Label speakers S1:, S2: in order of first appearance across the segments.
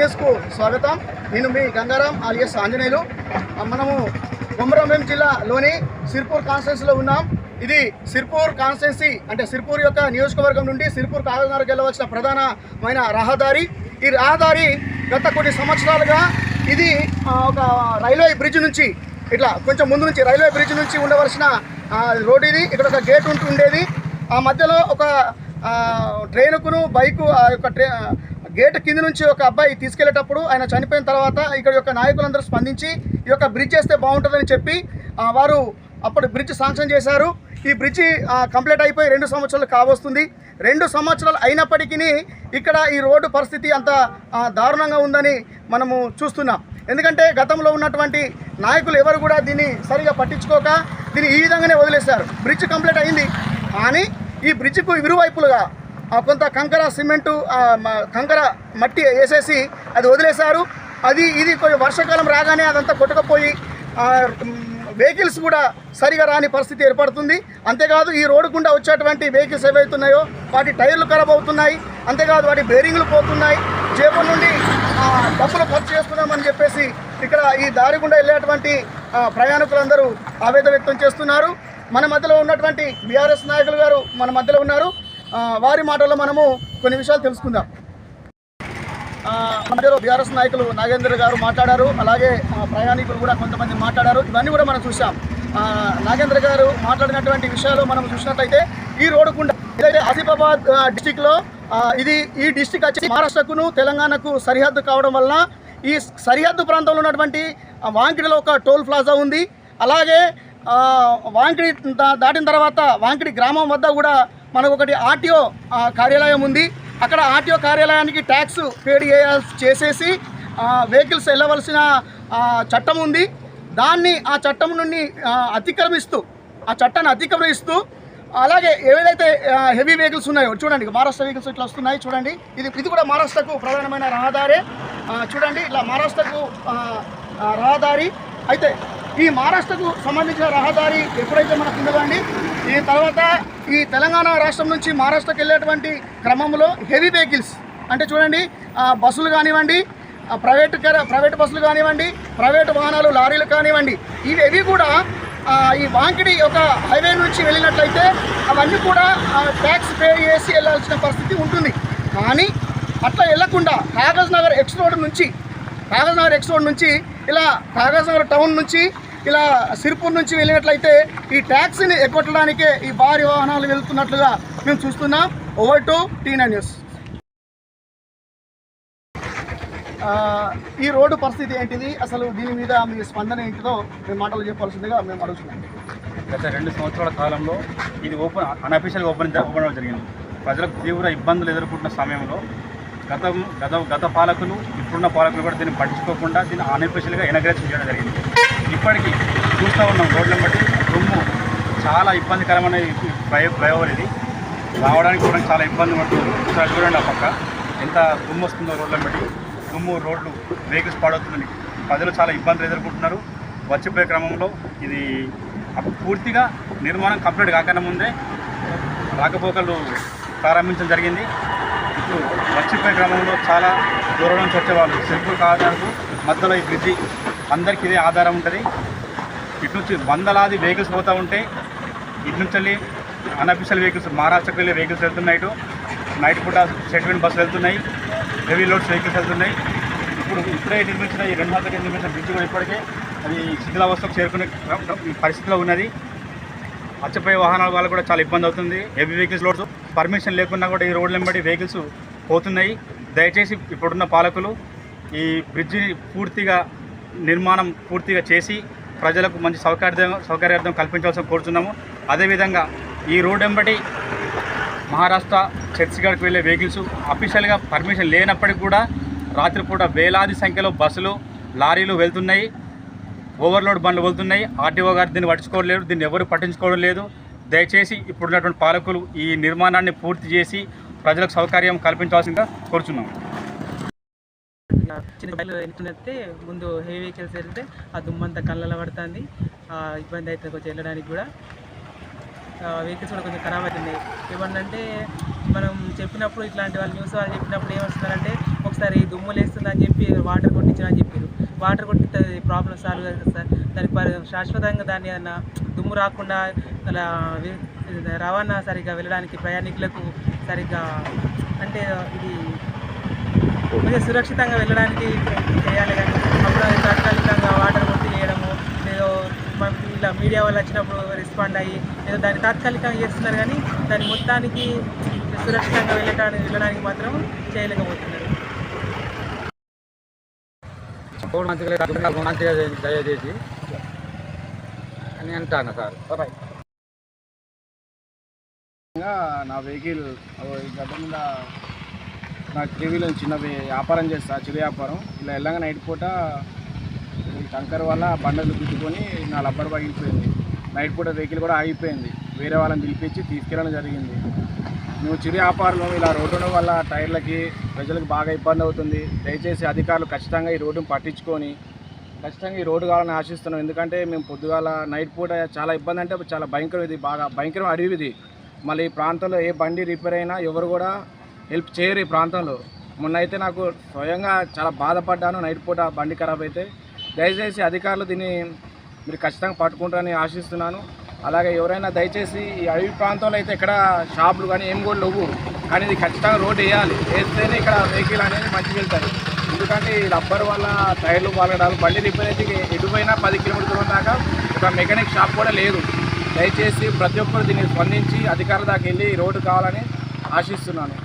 S1: న్యూస్కు స్వాగతం. నేను మీ గంగారాం ఆలియస్ ఆంజనేయులు. మనము కొమరంభీం జిల్లాలోని సిర్పూర్ కాన్స్టిట్యున్సీలో ఉన్నాం. ఇది సిర్పూర్ కాన్స్టిట్యున్సీ అంటే సిర్పూర్ యొక్క నియోజకవర్గం నుండి సిర్పూర్ కాగజ్నగర్ వెళ్ళవలసిన ప్రధానమైన రహదారి. ఈ రహదారి గత కొన్ని సంవత్సరాలుగా ఇది ఒక రైల్వే బ్రిడ్జ్ నుంచి ఇట్లా కొంచెం ముందు నుంచి రైల్వే బ్రిడ్జ్ నుంచి ఉండవలసిన రోడ్ ఇది. ఇక్కడ ఒక గేట్ ఉంటుండేది ఆ మధ్యలో ఒక ట్రైన్కును ట్రైనుకును బైకు ఆ యొక్క ట్రై గేట్ కింద నుంచి ఒక అబ్బాయి తీసుకెళ్ళేటప్పుడు ఆయన చనిపోయిన తర్వాత ఇక్కడ యొక్క నాయకులందరూ స్పందించి ఈ యొక్క బ్రిడ్జ్ చేస్తే బాగుంటుందని చెప్పి వారు అప్పుడు బ్రిడ్జ్ శాంక్షన్ చేశారు. ఈ బ్రిడ్జి కంప్లీట్ అయిపోయి రెండు సంవత్సరాలు కావస్తుంది. రెండు సంవత్సరాలు అయినప్పటికీ ఇక్కడ ఈ రోడ్డు పరిస్థితి అంత దారుణంగా ఉందని మనము చూస్తున్నాం. ఎందుకంటే గతంలో ఉన్నటువంటి నాయకులు ఎవరు కూడా దీన్ని సరిగా పట్టించుకోక దీన్ని ఈ విధంగానే వదిలేశారు. బ్రిడ్జ్ కంప్లీట్ అయింది. కానీ ఈ బ్రిడ్జ్కు ఇరువైపులుగా కొంత కంకర సిమెంటు కంకర మట్టి వేసేసి అది వదిలేశారు. అది ఇది కొంచెం వర్షాకాలం రాగానే అదంతా కొట్టుకపోయి వెహికల్స్ కూడా సరిగా రాని పరిస్థితి ఏర్పడుతుంది. అంతేకాదు ఈ రోడ్డు గుండా వచ్చేటువంటి వెహికల్స్ ఏవైతున్నాయో వాటి టైర్లు ఖరాబ్ అవుతున్నాయి. అంతేకాదు వాటి బేరింగ్లు పోతున్నాయి. జేబు నుండి డబ్బులు ఖర్చు చేస్తున్నామని చెప్పేసి ఇక్కడ ఈ దారి గుండా వెళ్ళేటువంటి ప్రయాణికులందరూ ఆవేదన వ్యక్తం చేస్తున్నారు. మన మధ్యలో ఉన్నటువంటి బీఆర్ఎస్ నాయకులు గారు మన మధ్యలో ఉన్నారు. వారి మాటల్లో మనము కొన్ని విషయాలు తెలుసుకుందాం. ఆ, మధ్యలో బీఆర్ఎస్ నాయకులు నాగేంద్ర గారు మాట్లాడారు. అలాగే ప్రయాణికులు కూడా కొంతమంది మాట్లాడారు. ఇవన్నీ కూడా మనం చూసాం నాగేంద్ర గారు మాట్లాడినటువంటి విషయాలు మనం చూసినట్లయితే ఈ రోడ్డు గుండా ఏదైతే ఆసిఫాబాద్ డిస్టిక్లో ఇది ఈ డిస్టిక్ వచ్చి మహారాష్ట్రకును తెలంగాణకు సరిహద్దు కావడం వలన ఈ సరిహద్దు ప్రాంతంలో ఉన్నటువంటి వాంకిడిలో ఒక టోల్ ప్లాజా ఉంది. అలాగే వాంకిడి దాటిన తర్వాత వాంకిడి గ్రామం వద్ద కూడా మనకు ఒకటి ఆర్టీఓ కార్యాలయం ఉంది. అక్కడ ఆర్టీఓ కార్యాలయానికి ట్యాక్స్ పేడ్ చేయాల్సి చేసేసి వెహికల్స్ వెళ్ళవలసిన చట్టం ఉంది. దాన్ని ఆ చట్టం నుండి అతిక్రమిస్తూ ఆ చట్టాన్ని అతిక్రమిస్తూ అలాగే ఏవైతే హెవీ వెహికల్స్ ఉన్నాయో చూడండి మహారాష్ట్ర వెహికల్స్ ఇట్లా వస్తున్నాయి చూడండి. ఇది ఇది కూడా మహారాష్ట్రకు ప్రధానమైన రహదారే. చూడండి ఇలా మహారాష్ట్రకు రహదారి. అయితే ఈ మహారాష్ట్రకు సంబంధించిన రహదారి ఎప్పుడైతే మనకు ఉండదండి ఈ తర్వాత ఈ తెలంగాణ రాష్ట్రం నుంచి మహారాష్ట్రకి వెళ్ళేటువంటి క్రమంలో హెవీ వెహికల్స్ అంటే చూడండి బస్సులు కానివ్వండి ప్రైవేట్ ప్రైవేట్ బస్సులు కానివ్వండి ప్రైవేట్ వాహనాలు లారీలు కానివ్వండి ఇవి కూడా ఈ వాంకిడి ఒక హైవే నుంచి వెళ్ళినట్లయితే అవన్నీ కూడా ట్యాక్స్ పే చేసి వెళ్ళాల్సిన పరిస్థితి ఉంటుంది. కానీ అట్లా వెళ్ళకుండా కాగజ్ నగర్ ఎక్స్ రోడ్ నుంచి కాగజ్ నగర్ ఎక్స్ రోడ్ నుంచి ఇలా కాగజ్ నగర్ టౌన్ నుంచి ఇలా సిరిపూర్ నుంచి వెళ్ళినట్లయితే ఈ ట్యాక్సీని ఎక్కొట్టడానికే ఈ భారీ వాహనాలు వెళ్తున్నట్లుగా మేము చూస్తున్నాం. ఓవర్ టు టీనా న్యూస్ ఈ రోడ్డు పరిస్థితి ఏంటిది? అసలు దీని మీద మీ స్పందన ఏంటిదో మేము మాటలు చెప్పాల్సిందిగా మేము అడుగుతున్నాం.
S2: గత రెండు సంవత్సరాల కాలంలో ఇది ఓపెన్ అన్అఫీషియల్ ఓపెన్ ఓపెన్ జరిగింది. ప్రజలకు తీవ్ర ఇబ్బందులు ఎదుర్కొంటున్న సమయంలో గత గత గత పాలకులు ఇప్పుడున్న పాలకులు కూడా దీన్ని పట్టించుకోకుండా దీన్ని అన్అఫీషియల్గా ఎనగ్రేషన్ చేయడం జరిగింది. ఇప్పటికీ చూస్తూ ఉన్నాం రోడ్లను బట్టి. దుమ్ము చాలా ఇబ్బందికరమైన ఈ ఫ్లై ఫ్లైఓవర్ ఇది. రావడానికి కూడా చాలా ఇబ్బంది పడుతుంది. ఒకసారి చూడండి ఆ పక్క. ఎంత దుమ్ము వస్తుందో రోడ్లను బట్టి. దుమ్ము రోడ్లు వెహికల్స్ పాడవుతుందని. ప్రజలు చాలా ఇబ్బందులు ఎదుర్కొంటున్నారు. వచ్చిపోయే క్రమంలో ఇది పూర్తిగా నిర్మాణం కంప్లీట్ కాకన్నా ముందే రాకపోకలు ప్రారంభించడం జరిగింది. ఇప్పుడు మర్చిపోయే క్రమంలో చాలా దూరం నుంచి వచ్చేవాళ్ళు సెల్ఫ్ ఆధారకు మధ్యలో ఈ బ్రిడ్జి అందరికీ ఇదే ఆధారం ఉంటుంది. ఇటు నుంచి వందలాది వెహికల్స్ పోతూ ఉంటే ఇటు నుంచి వెళ్ళి అన్అఫీషియల్ వెహికల్స్ మహారాష్ట్రకి వెళ్ళే వెహికల్స్ వెళ్తున్నాయి ఇటు. నైట్ పూట సెటిల్మెంట్ బస్సులు వెళ్తున్నాయి. హెవీ లోడ్స్ వెహికల్స్ వెళ్తున్నాయి. ఇప్పుడు ఇప్పుడే నిర్మించిన ఈ రెండు వందల నిర్మించిన బ్రిడ్జ్ కూడా ఇప్పటికే అది శిథిలావస్థకు చేరుకునే పరిస్థితిలో ఉన్నది. అచ్చపోయే వాహనాల వల్ల కూడా చాలా ఇబ్బంది అవుతుంది. హెవీ వెహికల్స్ లోడ్స్ పర్మిషన్ లేకున్నా కూడా ఈ రోడ్ల వెంబడి వెహికల్స్ పోతున్నాయి. దయచేసి ఇప్పుడున్న పాలకులు ఈ బ్రిడ్జిని పూర్తిగా నిర్మాణం పూర్తిగా చేసి ప్రజలకు మంచి సౌకర్యం సౌకర్యార్థం కల్పించాల్సిన కోరుతున్నాము అదేవిధంగా ఈ రోడ్ వెంబడి మహారాష్ట్ర ఛత్తీస్గఢ్కి వెళ్ళే వెహికల్స్ అఫీషియల్గా పర్మిషన్ లేనప్పటికీ కూడా రాత్రిపూట వేలాది సంఖ్యలో బస్సులు లారీలు వెళ్తున్నాయి. ఓవర్లోడ్ బండ్లు వెళ్తున్నాయి ఆర్టీఓ గారు దీన్ని పట్టించుకోవడం దీన్ని ఎవరు పట్టించుకోవడం లేదు. దయచేసి ఇప్పుడున్నటువంటి పాలకులు ఈ నిర్మాణాన్ని పూర్తి చేసి ప్రజలకు సౌకర్యం కల్పించాల్సిందిగా కోరుచున్నాం.
S3: చిన్న బయలు వెళ్తున్నట్టే ముందు హెవీ వెహికల్స్ వెళ్తే ఆ దుమ్మంతా కళ్ళలో పడుతుంది. ఇబ్బంది అవుతుంది కొంచెం వెళ్ళడానికి కూడా. వెహికల్స్ కూడా కొంచెం ఖరాబ్ అవుతున్నాయి. ఏమన్నంటే మనం చెప్పినప్పుడు ఇట్లాంటి వాళ్ళు న్యూస్ వాళ్ళు చెప్పినప్పుడు ఏమొస్తున్నారంటే ఒకసారి దుమ్ములు దుమ్ము చెప్పి వాటర్ కొట్టించడం అని వాటర్ కొట్టితే ప్రాబ్లం సాల్వ్ కాదు కదా సార్ దానికి శాశ్వతంగా దాన్ని ఏదన్నా దుమ్ము రాకుండా అలా రవాణా సరిగ్గా వెళ్ళడానికి ప్రయాణికులకు సరిగ్గా అంటే ఇది కొంచెం సురక్షితంగా వెళ్ళడానికి చేయాలి కానీ అప్పుడు అది తాత్కాలికంగా వాటర్ కొట్టి వేయడము ఏదో ఇలా మీడియా వాళ్ళు వచ్చినప్పుడు రెస్పాండ్ అయ్యి ఏదో దాన్ని తాత్కాలికంగా చేస్తున్నారు కానీ దాని మొత్తానికి సురక్షితంగా వెళ్ళడానికి వెళ్ళడానికి మాత్రం చేయలేకపోతున్నారు.
S4: రోడ్ మంచిగా లేదు మంచిగా దయచేసి అని అంటాను సార్.
S5: నా వెహికల్ గడ్డ మీద నా టీవీలో చిన్న వ్యాపారం చేస్తా చిరు వ్యాపారం. ఇలా వెళ్ళగా నైట్ పూట ఈ వల్ల బండలు గుద్దుకొని నా లబ్బర్ పగిలిపోయింది. నైట్ పూట వెహికల్ కూడా ఆగిపోయింది. వేరే వాళ్ళని పిలిపించి తీసుకెళ్ళడం జరిగింది. నువ్వు చిరు వ్యాపారంలో ఇలా రోడ్డు వల్ల టైర్లకి ప్రజలకు బాగా ఇబ్బంది అవుతుంది. దయచేసి అధికారులు ఖచ్చితంగా ఈ రోడ్డును పట్టించుకొని ఖచ్చితంగా ఈ రోడ్డు కావాలని ఆశిస్తున్నాం. ఎందుకంటే మేము పొద్దుగాల నైట్ పూట చాలా ఇబ్బంది అంటే చాలా భయంకరం ఇది బాగా భయంకరం అడవి ఇది. మళ్ళీ ఈ ప్రాంతంలో ఏ బండి రిపేర్ అయినా ఎవరు కూడా హెల్ప్ చేయరు ఈ ప్రాంతంలో. మొన్న అయితే నాకు స్వయంగా చాలా బాధపడ్డాను నైట్ పూట బండి ఖరాబ్ అయితే. దయచేసి అధికారులు దీన్ని మీరు ఖచ్చితంగా పట్టుకుంటారని ఆశిస్తున్నాను. అలాగే ఎవరైనా దయచేసి ఈ అడవి ప్రాంతంలో అయితే ఇక్కడ షాపులు కానీ ఏం కూడా లేవు. కానీ ఇది ఖచ్చితంగా రోడ్ వేయాలి. వేస్తేనే ఇక్కడ వెహికల్ అనేది మంచి వెళ్తారు ఎందుకంటే ఈ రబ్బర్ వల్ల టైర్లు పాలడాలు బండి రిపేర్ అయితే ఎటుపోయినా పది కిలోమీటర్ల దాకా ఒక మెకానిక్ షాప్ కూడా లేదు. దయచేసి ప్రతి ఒక్కరు దీన్ని స్పందించి అధికారుల దాకా వెళ్ళి రోడ్డు కావాలని ఆశిస్తున్నాను.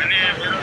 S5: मैंने मेरा